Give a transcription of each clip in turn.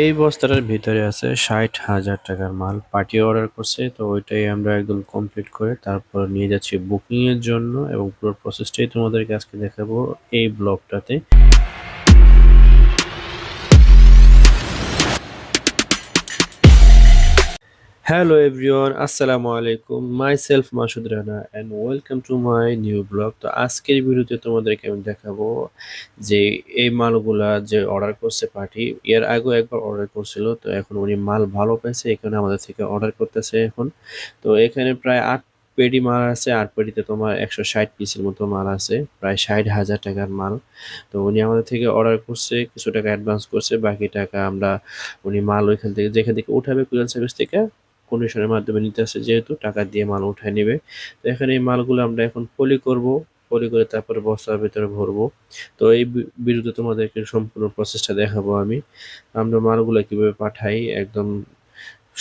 এই বস্তাটার ভিতরে আছে ষাট হাজার টাকার মাল। পার্টি অর্ডার করছে, তো ওইটাই আমরা একদম কমপ্লিট করে তারপর নিয়ে যাচ্ছি বুকিংয়ের জন্য এবং পুরো প্রসেসটাই তোমাদেরকে আজকে দেখাবো এই ব্লগটাতে। হ্যালো এভরিওয়ান আসসালামু আলাইকুম myself Masud Rana and welcome to my new blog তো আজকের ভিডিওতে তোমাদেরকে আমি দেখাবো যে এই মালগুলা যে অর্ডার করছে পার্টি এর আগেও একবার অর্ডার করছিল। তো এখন উনি মাল ভালো পেয়েছে এখানে আমাদের থেকে অর্ডার করতেছে এখন। তো এখানে প্রায় আট পেডি মাল আছে, আট পেডিতে তোমার একশো ষাট পিসের মতো মাল আছে, প্রায় ষাট হাজার টাকার মাল। তো উনি আমাদের থেকে অর্ডার করছে, কিছু টাকা অ্যাডভান্স করছে, বাকি টাকা আমরা উনি মাল ওইখান থেকে, যেখান থেকে উঠাবে কুরিয়ার সার্ভিস থেকে কন্ডিশনের মাধ্যমে নিতে আসে, যেহেতু টাকা দিয়ে মাল উঠায় নেবে। তো এখানে এই মালগুলো আমরা এখন পলি করব, পলি করে তারপরে বস্তার ভেতরে ভরবো। তো এই বিরুদ্ধে তোমাদেরকে সম্পূর্ণ প্রসেসটা দেখাবো আমি। আমরা মালগুলো কীভাবে পাঠাই, একদম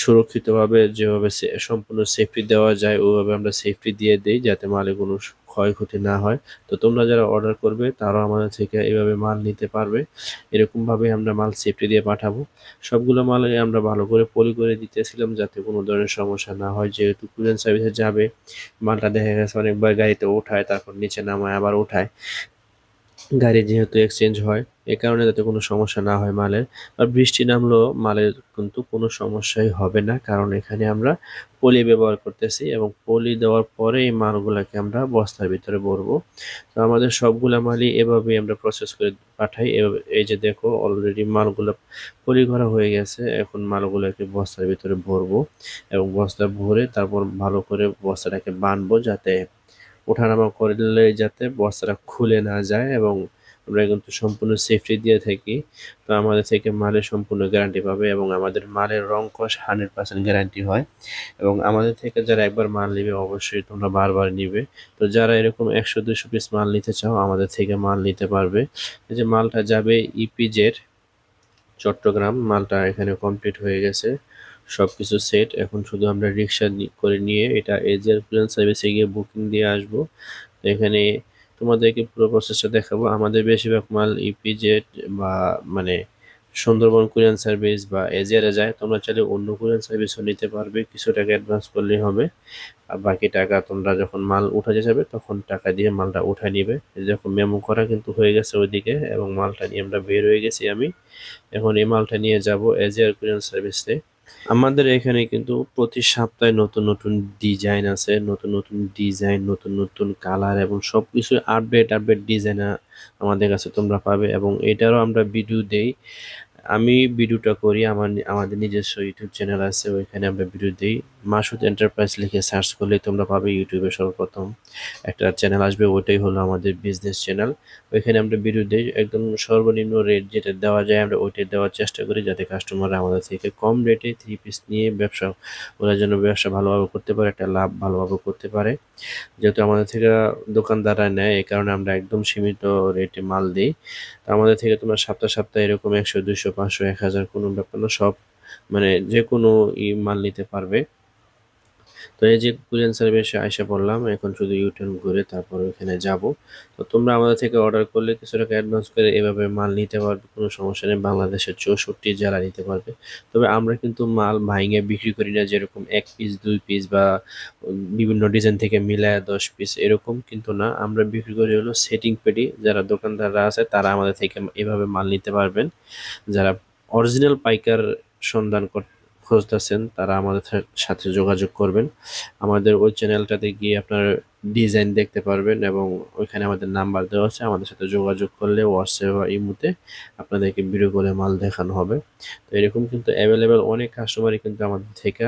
সুরক্ষিতভাবে যেভাবে সম্পূর্ণ সেফটি দেওয়া যায় ওইভাবে আমরা সেফটি দিয়ে দিই, যাতে মালে কোনো ক্ষয়ক্ষতি না হয়। তো তোমরা যারা অর্ডার করবে তারাও আমাদের থেকে এভাবে মাল নিতে পারবে। এরকমভাবে আমরা মাল সেফটি দিয়ে পাঠাবো। সবগুলো মালে আমরা ভালো করে পলি করে দিতেছিলাম যাতে কোনো ধরনের সমস্যা না হয়। যেহেতু কুরিয়ার সার্ভিসে যাবে, মালটা দেখা গেছে অনেকবার গাড়িতে ওঠায়, তারপর নিচে নামায়, আবার ওঠায়। গাড়ি যেহেতু এক্সচেঞ্জ হয়, এ কারণে যাতে কোনো সমস্যা না হয় মালের। আর বৃষ্টি নামলেও মালের কিন্তু কোনো সমস্যাই হবে না, কারণ এখানে আমরা পলি ব্যবহার করতেছি এবং পলি দেওয়ার পরে এই মালগুলোকে আমরা বস্তার ভিতরে ভরবো। তো আমাদের সবগুলা মালই এভাবেই আমরা প্রসেস করে পাঠাই। এই যে দেখো অলরেডি মালগুলো পলি করা হয়ে গেছে, এখন মালগুলোকে বস্তার ভিতরে ভরবো এবং বস্তা ভরে তারপর ভালো করে বস্তাটাকে বানবো যাতে ওঠানামা করলে যাতে বস্তাটা খুলে না যায় এবং আমরা কিন্তু সম্পূর্ণ সেফটি দিয়ে থাকি। তো আমাদের থেকে মালের সম্পূর্ণ গ্যারান্টি পাবে এবং আমাদের মালের রং কষ হান্ড্রেড পার্সেন্ট গ্যারান্টি হয়। এবং আমাদের থেকে যারা একবার মাল নিবে অবশ্যই তোমরা বারবার নিবে। তো যারা এরকম একশো দুশো পিস মাল নিতে চাও, আমাদের থেকে মাল নিতে পারবে। যে মালটা যাবে ইপিজের চট্টগ্রাম। মালটা এখানে কমপ্লিট হয়ে গেছে। সব কিছু সেট এখন শুধু আমরা রিক্সা করে নিয়ে এটা এজিয়ার প্লেন সার্ভিসে গিয়ে বুকিং দিয়ে আসব। এখানে তোমাদেরকে পুরো প্রসেসটা দেখাবো। আমাদের বেশিরভাগ মাল ইপিজেড বা মানে সুন্দরবন কুরিয়ান সার্ভিস বা এজিয়ারে যায়। তোমরা চাইলে অন্য কুরিয়ান সার্ভিসও নিতে পারবে। কিছু টাকা অ্যাডভান্স করলেই হবে। আর বাকি টাকা তোমরা যখন মাল উঠাতে যাবে, তখন টাকা দিয়ে মালটা উঠা নিবে। যখন মেমো করা কিন্তু হয়ে গেছে ওইদিকে এবং মালটা নিয়ে আমরা বের হয়ে গেছি আমি। এখন এই মালটা নিয়ে যাব এজিয়ার কুরিয়ান সার্ভিসে আমাদের এখানে কিন্তু প্রতি সপ্তাহে নতুন নতুন ডিজাইন আছে, নতুন নতুন ডিজাইন নতুন নতুন কালার এবং সব কিছু আপডেট আপডেট ডিজাইন আমাদের কাছে তোমরা পাবে এবং এটারও আমরা ভিডিও দেই। আমি ভিডিওটা করি, আমার আমাদের নিজস্ব ইউটিউব চ্যানেল আছে, ওইখানে আমরা ভিডিও দিই। মাসুদ এন্টারপ্রাইজ লিখে সার্চ করলে তোমরা পাবে ইউটিউবে সর্বপ্রথম একটা চ্যানেল আসবে, ওইটাই হলো আমাদের বিজনেস চ্যানেল ওইখানে আমরা ভিডিও দিই, একদম সর্বনিম্ন রেট যেটা দেওয়া যায় আমরা ওইটাই দেওয়ার চেষ্টা করি যাতে কাস্টমাররা আমাদের থেকে কম রেটে থ্রি পিস নিয়ে ব্যবসা, ওরা যেন ব্যবসা ভালোভাবে করতে পারে, একটা লাভ ভালোভাবে করতে পারে। যেহেতু আমাদের থেকে দোকানদাররা নেয়, এই কারণে আমরা একদম সীমিত রেটে মাল দিই। তো আমাদের থেকে তোমরা সপ্তাহ সপ্তাহে এরকম একশো দুশো পাঁচশো এক হাজার কোনো ব্যাপার না সব মানে যে কোনো ই মাল নিতে পারবে। তো এই যে কুরিয়ান সার্ভিসে আইসা পড়লাম এখন শুধু ইউটার্ন ঘুরে তারপর ওইখানে যাব। তো তোমরা আমাদের থেকে অর্ডার করলে কিছু টাকা অ্যাডভান্স করে এভাবে মাল নিতে পারবে, কোনো সমস্যা নেই, বাংলাদেশের চৌষট্টি জেলা নিতে পারবে। তবে আমরা কিন্তু মাল ভাইঙে বিক্রি করি না, যেরকম এক পিস দুই পিস বা বিভিন্ন ডিজাইন থেকে মিলায় দশ পিস এরকম কিন্তু না। আমরা বিক্রি করি হলো সেটিং পেটি, যারা দোকানদাররা আছে, তারা আমাদের থেকে এভাবে মাল নিতে পারবেন। যারা অরিজিনাল পাইকার সন্ধান কর খুঁজতেছেন তারা আমাদের সাথে যোগাযোগ করবেন। আমাদের ওই চ্যানেলটাতে গিয়ে আপনার ডিজাইন দেখতে পারবেন এবং ওইখানে আমাদের নাম্বার দেওয়া আছে, আমাদের সাথে যোগাযোগ করলে হোয়াটসঅ্যাপ বা ইমুতে আপনাদেরকে ভিডিও করে মাল দেখানো হবে। তো এরকম কিন্তু অ্যাভেলেবেল অনেক কাস্টমারই কিন্তু আমাদের থেকে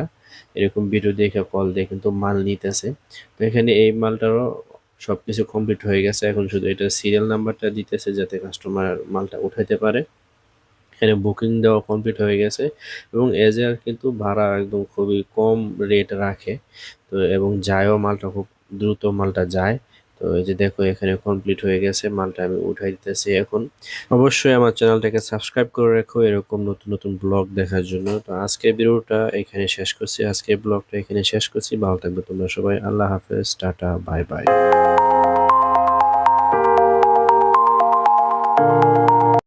এরকম ভিডিও দেখে কল দিয়ে কিন্তু মাল নিতেছে। তো এখানে এই মালটারও সব কিছু কমপ্লিট হয়ে গেছে। এখন শুধু এটা সিরিয়াল নাম্বারটা দিতেছে যাতে কাস্টমার মালটা উঠাইতে পারে। এখানে বুকিং দেওয়া কমপ্লিট হয়ে গেছে এবং এজার কিন্তু ভাড়া একদম খুবই কম রেট রাখে। তো এবং যায়ও মালটা খুব দ্রুত মালটা যায়। তো এই যে দেখো এখানে কমপ্লিট হয়ে গেছে, মালটা আমি উঠাই দিতেছি এখন। অবশ্যই আমার চ্যানেলটাকে সাবস্ক্রাইব করে রাখো, এরকম নতুন নতুন ব্লগ দেখার জন্য। তো আজকের ভিডিওটা এখানে শেষ করছি, আজকের ব্লগটা এখানে শেষ করছি। ভালো থাকবে তোমরা সবাই। আল্লাহ হাফেজ, টাটা বাই বাই